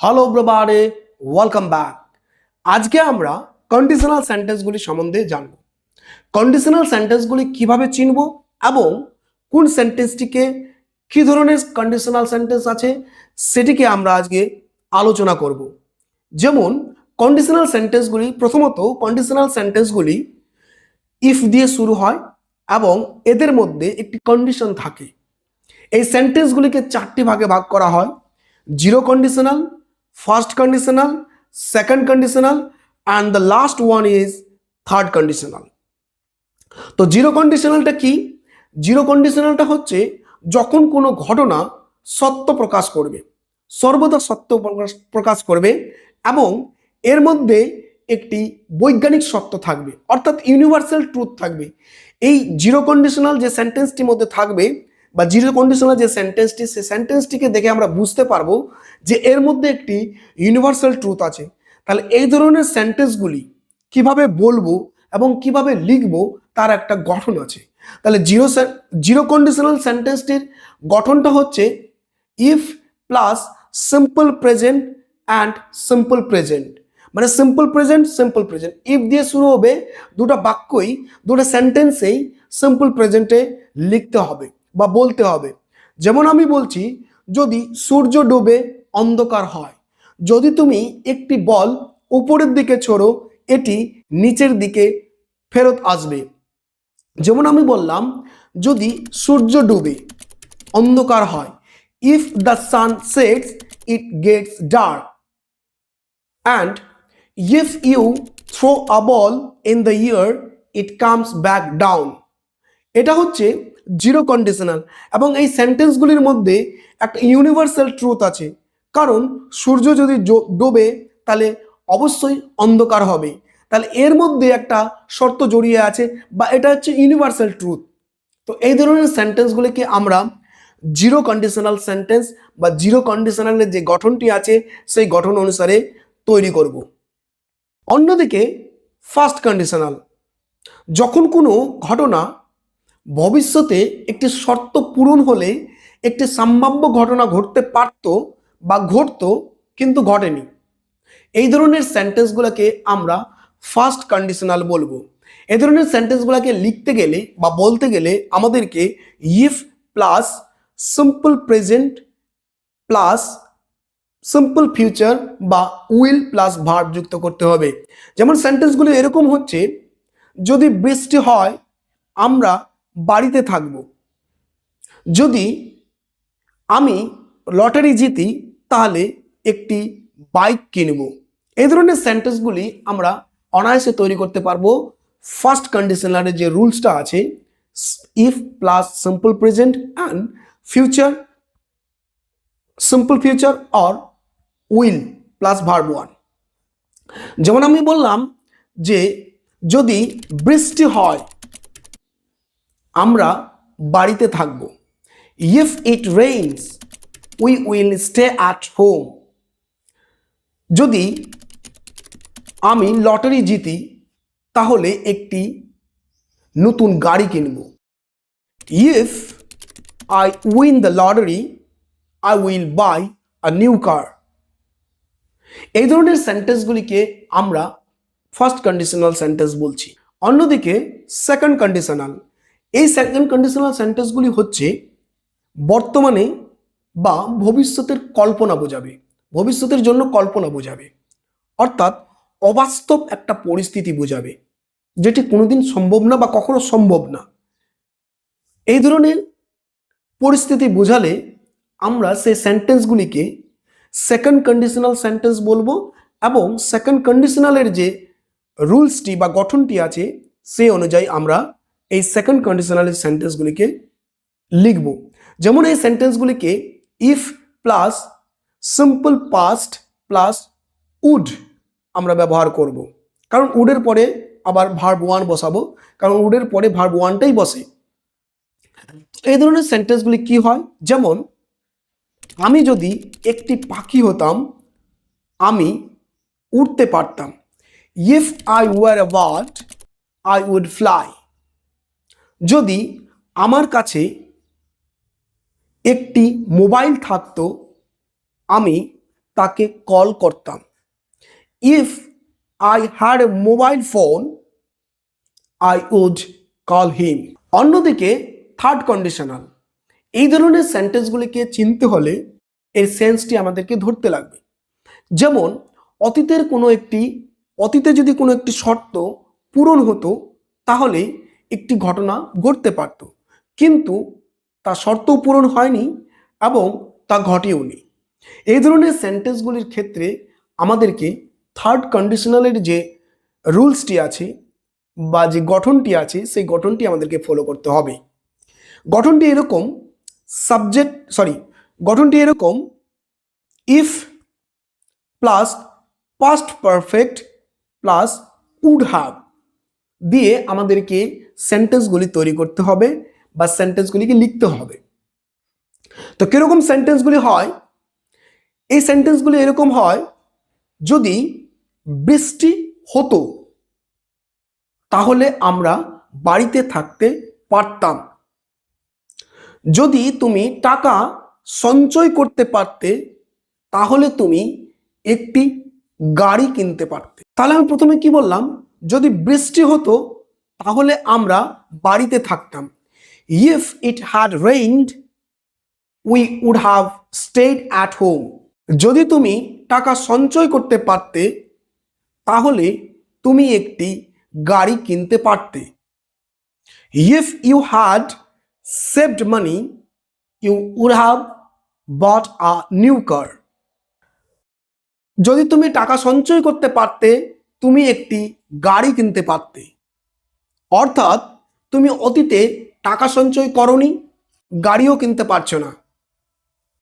Hello ব্রবারে welcome back আজকে আমরা conditional সেন্টেন্সগুলি সম্বন্ধে জানব। কন্ডিশনাল সেন্টেন্সগুলি কীভাবে চিনব এবং কোন সেন্টেন্সটিকে কী ধরনের কন্ডিশনাল সেন্টেন্স আছে সেটিকে আমরা আজকে আলোচনা করব। যেমন কন্ডিশনাল সেন্টেন্সগুলি প্রথমত কন্ডিশনাল সেন্টেন্সগুলি ইফ দিয়ে শুরু হয় এবং এদের মধ্যে একটি কন্ডিশন থাকে। এই সেন্টেন্সগুলিকে চারটি ভাগে ভাগ করা হয়। Zero conditional first conditional, second conditional and the last one is third conditional তো জিরো কন্ডিশনালটা কি? জিরো কন্ডিশনালটা হচ্ছে যখন কোনো ঘটনা সত্য প্রকাশ করবে, সর্বদা সত্য প্রকাশ করবে এবং এর মধ্যে একটি বৈজ্ঞানিক সত্য থাকবে, অর্থাৎ ইউনিভার্সাল ট্রুথ থাকবে। এই জিরো কন্ডিশনাল যে সেন্টেন্সটির মধ্যে থাকবে বা জিরো কন্ডিশনাল যে সেন্টেন্সটি সেই সেন্টেন্সটিকে দেখে আমরা বুঝতে পারব যে এর মধ্যে একটি ইউনিভার্সাল ট্রুথ আছে। তাহলে এই ধরনের সেন্টেন্সগুলি কীভাবে বলব এবং কীভাবে লিখব তার একটা গঠন আছে। তাহলে জিরো জিরো কন্ডিশনাল সেন্টেন্সটির গঠনটা হচ্ছে if plus simple present and simple present মানে simple present simple present if দিয়ে শুরু হবে দুটো বাক্যই, দুটো সেন্টেন্সেই সিম্পল প্রেজেন্টে লিখতে হবে। বা বলতে হবে। যেমন আমি বলছি, যদি সূর্য ডুবে অন্ধকার হয়, যদি তুমি একটি বল উপরের দিকে ছোড়ো, এটি নিচের দিকে ফেরত আসবে। যেমন আমি বললাম, যদি সূর্য ডুবে অন্ধকার হয় if the sun sets it gets dark and if you throw a ball in the air it comes back down এটা হচ্ছে জিরো কন্ডিশনাল এবং এই সেন্টেন্সগুলির মধ্যে একটা ইউনিভার্সাল ট্রুথ আছে। কারণ সূর্য যদি ডোবে, তাহলে অবশ্যই অন্ধকার হবে। তাহলে এর মধ্যে একটা শর্ত জড়িয়ে আছে বা এটা হচ্ছে ইউনিভার্সাল ট্রুথ তো এই ধরনের সেন্টেন্সগুলিকে আমরা জিরো কন্ডিশনাল সেন্টেন্স বা জিরো কন্ডিশনালের যে গঠনটি আছে, সেই গঠন অনুসারে তৈরি করব। অন্যদিকে ফার্স্ট কন্ডিশনাল যখন কোনো ঘটনা ভবিষ্যতে একটি শর্ত পূরণ হলে একটি সম্ভাব্য ঘটনা ঘটতে পারত বা ঘটতো, কিন্তু ঘটেনি। এই ধরনের সেন্টেন্সগুলোকে আমরা ফার্স্ট কন্ডিশনাল বলব। এ ধরনের সেন্টেন্সগুলোকে লিখতে গেলে বা বলতে গেলে আমাদেরকে if plus simple present plus simple future বা উইল প্লাস ভার্ব যুক্ত করতে হবে। যেমন সেন্টেন্সগুলো এরকম হচ্ছে, যদি বৃষ্টি হয়, আমরা বাড়িতে থাকব। যদি আমি লটারি জিতি, তাহলে একটি বাইক কিনব। এই ধরনের সেন্টেন্সগুলি আমরা অনায়াসে তৈরি করতে পারব। ফার্স্ট কন্ডিশনারের যে রুলসটা আছে if plus simple present and future simple future or will plus verb one যেমন আমি বললাম যে যদি বৃষ্টি হয় আমরা বাড়িতে থাকব। If it rains we will stay at home যদি আমি লটারি জিতি, তাহলে একটি নতুন গাড়ি কিনব। If I win the lottery I will buy a new car এই ধরনের সেন্টেন্সগুলিকে আমরা ফার্স্ট কন্ডিশনাল সেন্টেন্স বলছি। অন্যদিকে সেকেন্ড কন্ডিশনাল এই সেকেন্ড কন্ডিশনাল সেন্টেন্সগুলি হচ্ছে বর্তমানে বা ভবিষ্যতের কল্পনা বোঝাবে, ভবিষ্যতের জন্য কল্পনা বোঝাবে। অর্থাৎ অবাস্তব একটা পরিস্থিতি বোঝাবে, যেটি কোনোদিন সম্ভব না বা কখনো সম্ভব না। এই ধরনের পরিস্থিতি বোঝালে আমরা সেই সেন্টেন্সগুলিকে সেকেন্ড কন্ডিশনাল সেন্টেন্স বলব এবং সেকেন্ড কন্ডিশনালের যে রুলসটি বা গঠনটি আছে, সেই অনুযায়ী আমরা এই সেকেন্ড কন্ডিশনালের সেন্টেন্সগুলিকে লিখব। যেমন এই সেন্টেন্সগুলিকে if plus simple past plus would আমরা ব্যবহার করব। কারণ উডের পরে আবার ভার্ব ওয়ান বসাবো, কারণ উডের পরে ভার্ব ওয়ানটাই বসে। এই ধরনের সেন্টেন্সগুলি কি হয়? যেমন, আমি যদি একটি পাখি হতাম, আমি উড়তে পারতাম। If I were a bird I would fly যদি আমার কাছে একটি মোবাইল থাকতো, আমি তাকে কল করতাম। If I had a mobile phone I would call him অন্যদিকে থার্ড কন্ডিশনাল এই ধরনের সেন্টেন্সগুলিকে চিনতে হলে এর সেন্সটি আমাদেরকে ধরতে লাগবে। যেমন, অতীতের কোনো একটি, অতীতে যদি কোনো একটি শর্ত পূরণ হতো, তাহলে একটি ঘটনা ঘটতে পারত। কিন্তু তা শর্তও পূরণ হয়নি এবং তা ঘটেওনি এই ধরনের সেন্টেন্সগুলির ক্ষেত্রে আমাদেরকে থার্ড কন্ডিশনালের যে রুলসটি আছে বা যে গঠনটি আছে, সেই গঠনটি আমাদেরকে ফলো করতে হবে। গঠনটি এরকম সাবজেক্ট সরি গঠনটি এরকম if plus past perfect plus would have দিয়ে আমাদেরকে সেন্টেন্সগুলি তৈরি করতে হবে বা সেন্টেন্সগুলিকে লিখতে হবে। তো কীরকম সেন্টেন্সগুলি হয়? এই সেন্টেন্সগুলি এরকম হয়, যদি বৃষ্টি হতো, তাহলে আমরা বাড়িতে থাকতে পারতাম। যদি তুমি টাকা সঞ্চয় করতে পারতে, তাহলে তুমি একটি গাড়ি কিনতে পারতে। তাহলে আমি প্রথমে কি বললাম? যদি বৃষ্টি হতো তাহলে আমরা বাড়িতে থাকতাম। If it had rained we would have stayed at home যদি তুমি টাকা সঞ্চয় করতে পারতে, তাহলে তুমি একটি গাড়ি কিনতে পারতে। If you had saved money you would have bought a new car যদি তুমি টাকা সঞ্চয় করতে পারতে, তুমি একটি গাড়ি কিনতে পারতে। অর্থাৎ তুমি অতীতে টাকা সঞ্চয় করনি গাড়িও কিনতে পারছ না।